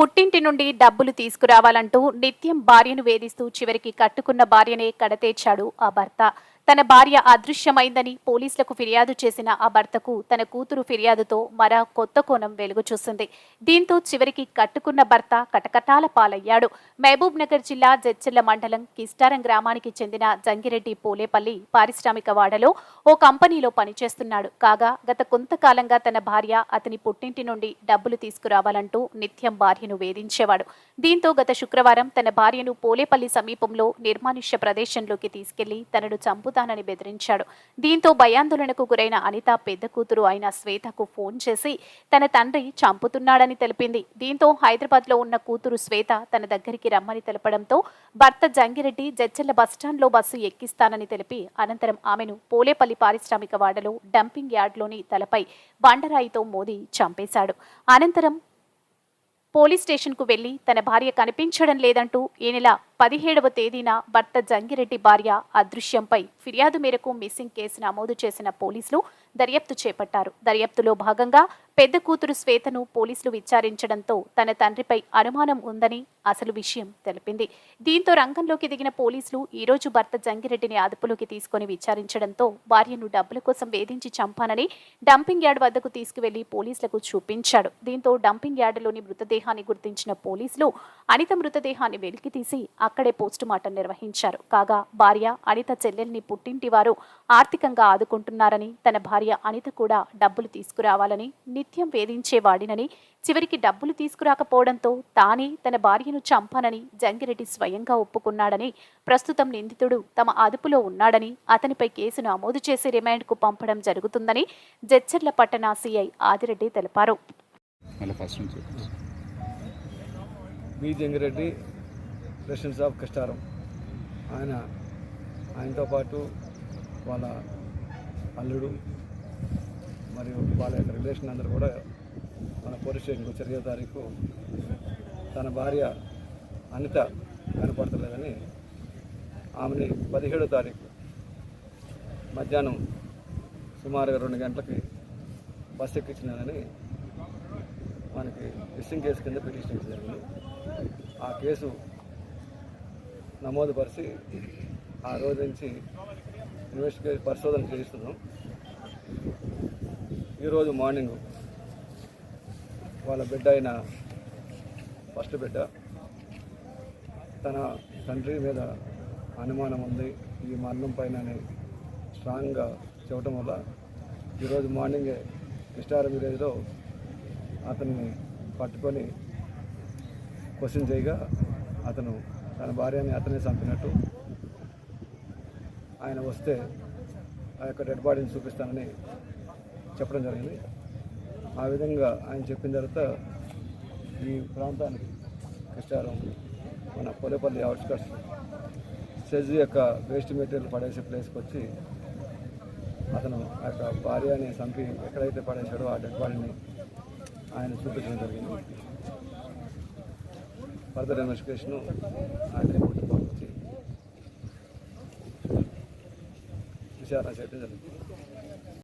పుట్టింటి నుండి డబ్బులు తీసుకురావాలంటూ నిత్యం భార్యను వేధిస్తూ చివరికి కట్టుకున్న భార్యనే కడతేర్చాడు ఆ భర్త. తన భార్య అదృశ్యమైందని పోలీసులకు ఫిర్యాదు చేసిన ఆ భర్తకు తన కూతురు ఫిర్యాదుతో మరో కొత్త కోణం వెలుగు చూసింది దీంతో చివరికి కట్టుకున్న భర్త కటకటాల పాలయ్యాడు. మహబూబ్ నగర్ జిల్లా జడ్చెర్ల మండలం కిస్టారం గ్రామానికి చెందిన జంగిరెడ్డి పోలేపల్లి పారిశ్రామిక వాడలో ఓ కంపెనీలో పనిచేస్తున్నాడు. కాగా గత కొంతకాలంగా తన భార్య అతని పుట్టింటి నుండి డబ్బులు తీసుకురావాలంటూ నిత్యం భార్యను వేధించేవాడు. దీంతో గత శుక్రవారం తన భార్యను పోలేపల్లి సమీపంలో నిర్మానుష్య ప్రదేశంలోకి తీసుకెళ్ళి తనను చంపుతానని బెదిరించాడు. దీంతో భయాందోళనకు గురైన అనిత పెద్ద కూతురు అయిన శ్వేతకు ఫోన్ చేసి తన తండ్రి చంపుతున్నాడని తెలిపింది. దీంతో హైదరాబాద్లో ఉన్న కూతురు శ్వేత తన దగ్గరికి రమ్మని తెలపడంతో భర్త జంగిరెడ్డి జడ్చెర్ల బస్టాండ్లో బస్సు ఎక్కిస్తానని తెలిపి అనంతరం ఆమెను పోలేపల్లి పారిశ్రామిక వాడలో డంపింగ్ యార్డ్లోని తలపై బండరాయితో మోదీ చంపేశాడు. అనంతరం పోలీస్ స్టేషన్కు వెళ్ళి తన భార్య కనిపించడం లేదంటూ ఈ నెల పదిహేడవ తేదీన భర్త జంగిరెడ్డి భార్య అదృశ్యంపై ఫిర్యాదు మేరకు మిస్సింగ్ కేసు నమోదు చేసిన పోలీసులు దర్యాప్తు చేపట్టారు. దర్యాప్తులో భాగంగా పెద్ద కూతురు శ్వేతను పోలీసులు విచారించడంతో తన తండ్రిపై అనుమానం ఉందని అసలు విషయం తెలిపింది. దీంతో రంగంలోకి దిగిన పోలీసులు ఈరోజు భర్త జంగిరెడ్డిని అదుపులోకి తీసుకొని విచారించడంతో భార్యను డబ్బుల కోసం వేధించి చంపానని డంపింగ్ యార్డ్ వద్దకు తీసుకువెళ్ళి పోలీసులకు చూపించాడు. దీంతో డంపింగ్ యార్డులోని మృతదేహాన్ని గుర్తించిన పోలీసులు అనిత మృతదేహాన్ని వెలికితీసి అక్కడే పోస్టుమార్టం నిర్వహించారు. కాగా భార్య అనిత చెల్లెల్ని పుట్టింటి వారు ఆర్థికంగా ఆదుకుంటున్నారని తన భార్య అనిత కూడా డబ్బులు తీసుకురావాలని నిత్యం వేధించేవాడినని చివరికి డబ్బులు తీసుకురాకపోవడంతో తానే తన భార్యను చంపానని జంగిరెడ్డి స్వయంగా ఒప్పుకున్నాడని ప్రస్తుతం నిందితుడు తమ అదుపులో ఉన్నాడని అతనిపై కేసు నమోదు చేసి రిమాండ్కు పంపడం జరుగుతుందని జడ్చర్ల పట్టణ సీఐ ఆదిరెడ్డి తెలిపారు. మళ్ళీ ఫస్ట్ నుంచి B Jangireddy presidents of Kashtaram. ఆయన ఆయనతో పాటు వాళ్ళ అల్లుడు మరియు వాళ్ళ యొక్క రిలేషన్ అందరూ కూడా మన పోలీస్ స్టేషన్కి వచ్చారు ఇరవై తారీఖు తన భార్య అనిత కనపడతలేదని ఆమెని పదిహేడో తారీఖు మధ్యాహ్నం సుమారుగా రెండు గంటలకి బస్ ఎక్కించినారని మనకి మిస్సింగ్ కేసు కింద పిటిషన్ జరిగింది ఆ కేసు నమోదు పరిచి ఆ రోజు నుంచి ఇన్వెస్టిగేషన్ పరిశోధన చేయిస్తున్నాం. ఈరోజు మార్నింగ్ వాళ్ళ బిడ్డ అయిన ఫస్ట్ బిడ్డ. తన తండ్రి మీద అనుమానం ఉంది. ఈ మరణం పైన స్ట్రాంగ్గా చెప్పడం వల్ల ఈరోజు మార్నింగే కృష్ణారం విలేజ్లో అతన్ని పట్టుకొని క్వశ్చన్ చేయగా అతను తన భార్యని అతనే చంపినట్టు ఆయన వస్తే ఆ యొక్క డెడ్ బాడీని చూపిస్తానని చెప్పడం జరిగింది. ఆ విధంగా ఆయన చెప్పిన తర్వాత ఈ ప్రాంతానికి కృష్ణారం మన పొలేపల్లి అవుట్స్కట్స్ సెజ్ యొక్క వేస్ట్ మెటీరియల్ పడేసే ప్లేస్కి వచ్చి అతను ఆ యొక్క భార్యని చంపి ఎక్కడైతే పడేశాడో ఆ డెడ్ బాడీని ఆయన చూపించడం జరిగింది. ఫర్దర్ ఇన్వెస్టిగేషను ఆయన రిపోర్ట్ పంపించి విచారణ చేయడం జరిగింది